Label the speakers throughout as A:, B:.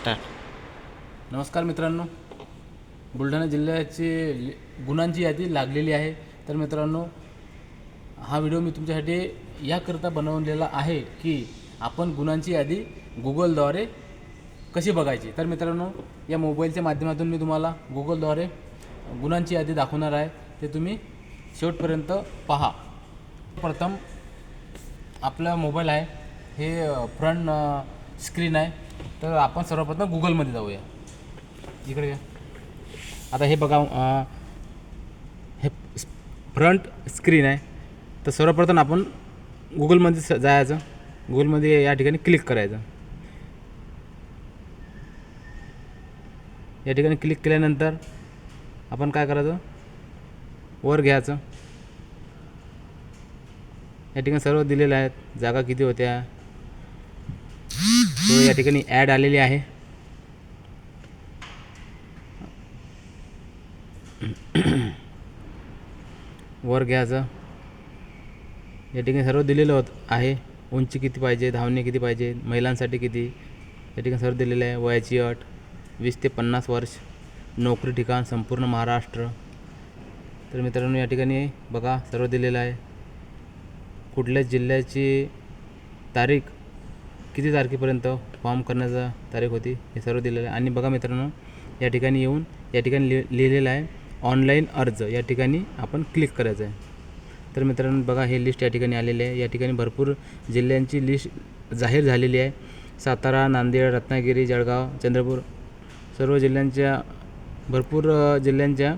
A: Start.
B: नमस्कार मित्रांनो. बुलढाणा जिल्ह्याची गुणांची यादी लागलेली आहे. तर मित्रांनो हा व्हिडिओ मी तुमच्यासाठी याकरता बनवलेला आहे की आपण गुणांची यादी गुगलद्वारे कशी बघायची? तर मित्रांनो या मोबाईलच्या माध्यमातून मी तुम्हाला गुगलद्वारे गुणांची यादी दाखवणार आहे. ते तुम्ही शेवटपर्यंत पहा. प्रथम आपला मोबाईल आहे. हे फ्रंट स्क्रीन आहे. तर आपण सर्वप्रथम गुगलमध्ये जाऊया. इकडे या आता हे बघा हे फ्रंट स्क्रीन आहे. तर सर्वप्रथम आपण गुगलमध्ये स- जायचं. गुगलमध्ये या ठिकाणी क्लिक करायचं. या ठिकाणी क्लिक केल्यानंतर आपण काय करायचं? वर घ्यायचं. या ठिकाणी सर्व दिलेलं आहेत. जागा किती होत्या? तो या ठिकाणी ॲड आलेली आहे. वर घ्यायचं. या ठिकाणी सर्व दिलेलं होत आहे. उंची किती पाहिजे धावणे किती पाहिजे महिलांसाठी किती? या ठिकाणी सर्व दिलेलं आहे. वयाची अट वीस ते पन्नास वर्ष नोकरी ठिकाण संपूर्ण महाराष्ट्र. तर मित्रांनो या ठिकाणी बघा सर्व दिलेलं आहे. कुठल्या जिल्ह्याची तारीख किती तारखेपर्यंत फॉर्म करण्याचा तारीख होती हे सर्व दिलेलं आहे. आणि बघा मित्रांनो या ठिकाणी येऊन या ठिकाणी लि लिहिलेलं आहे ऑनलाईन अर्ज. या ठिकाणी आपण क्लिक करायचं आहे. तर मित्रांनो बघा हे लिस्ट या ठिकाणी आलेली आहे. या ठिकाणी भरपूर जिल्ह्यांची लिस्ट जाहीर झालेली आहे. सातारा नांदेड रत्नागिरी जळगाव चंद्रपूर सर्व जिल्ह्यांच्या भरपूर जिल्ह्यांच्या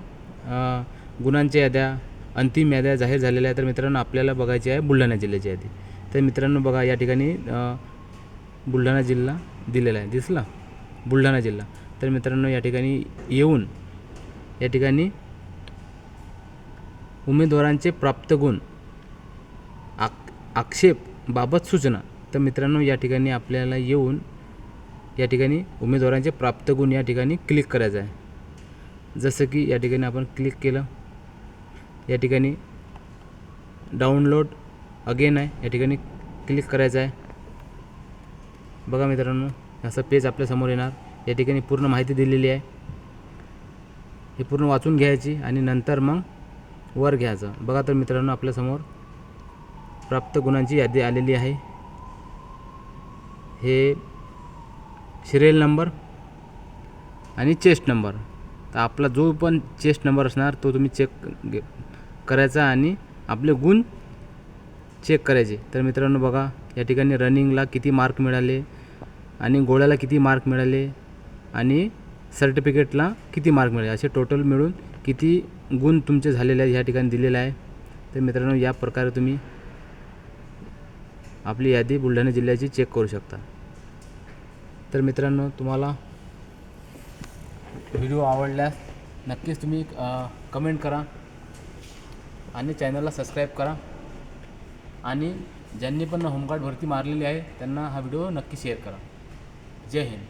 B: गुणांच्या याद्या अंतिम याद्या जाहीर झालेल्या आहेत. तर मित्रांनो आपल्याला बघायची आहे बुलढाणा जिल्ह्याची यादी. तर मित्रांनो बघा या ठिकाणी बुलढाणा जिल्हा दिलेला आहे. दिसला? बुलढाणा जिल्हा. तर मित्रांनो या ठिकाणी येऊन या ठिकाणी उमेदवारांचे प्राप्त गुण आक आक्षेपबाबत सूचना. तर मित्रांनो या ठिकाणी आपल्याला येऊन या ठिकाणी उमेदवारांचे प्राप्त गुण या ठिकाणी क्लिक करायचं आहे. जसं की या ठिकाणी आपण क्लिक केलं. या ठिकाणी डाउनलोड अगेन आहे. या ठिकाणी क्लिक करायचं आहे. बघा मित्रांनो असं पेज आपल्यासमोर येणार. या ठिकाणी पूर्ण माहिती दिलेली आहे. हे पूर्ण वाचून घ्यायची आणि नंतर मग वर घ्यायचं. बघा तर मित्रांनो आपल्यासमोर प्राप्त गुणांची यादी आलेली आहे. हे सिरियल नंबर आणि चेस्ट नंबर तर आपला जो पण चेस्ट नंबर असणार तो तुम्ही चेक करायचा आणि आपले गुण चेक करायचे. तर मित्रांनो बघा. या ठिकाणी रनिंगला किती मार्क मिळाले आणि गोळ्याला किती मार्क मिळाले आणि सर्टिफिकेटला किती मार्क मिळाले असे टोटल मिळून किती गुण तुमचे झालेले आहेत ह्या ठिकाणी दिलेला आहे. तर मित्रांनो या प्रकारे तुम्ही आपली यादी बुलढाणा जिल्ह्याची चेक करू शकता. तर मित्रांनो तुम्हाला व्हिडिओ आवडल्यास नक्कीच तुम्ही कमेंट करा आणि चॅनलला सबस्क्राईब करा आणि ज्यांनी पण होमगार्ड भरती मारलेली आहे त्यांना हा व्हिडिओ नक्की शेअर करा. जय हिंद.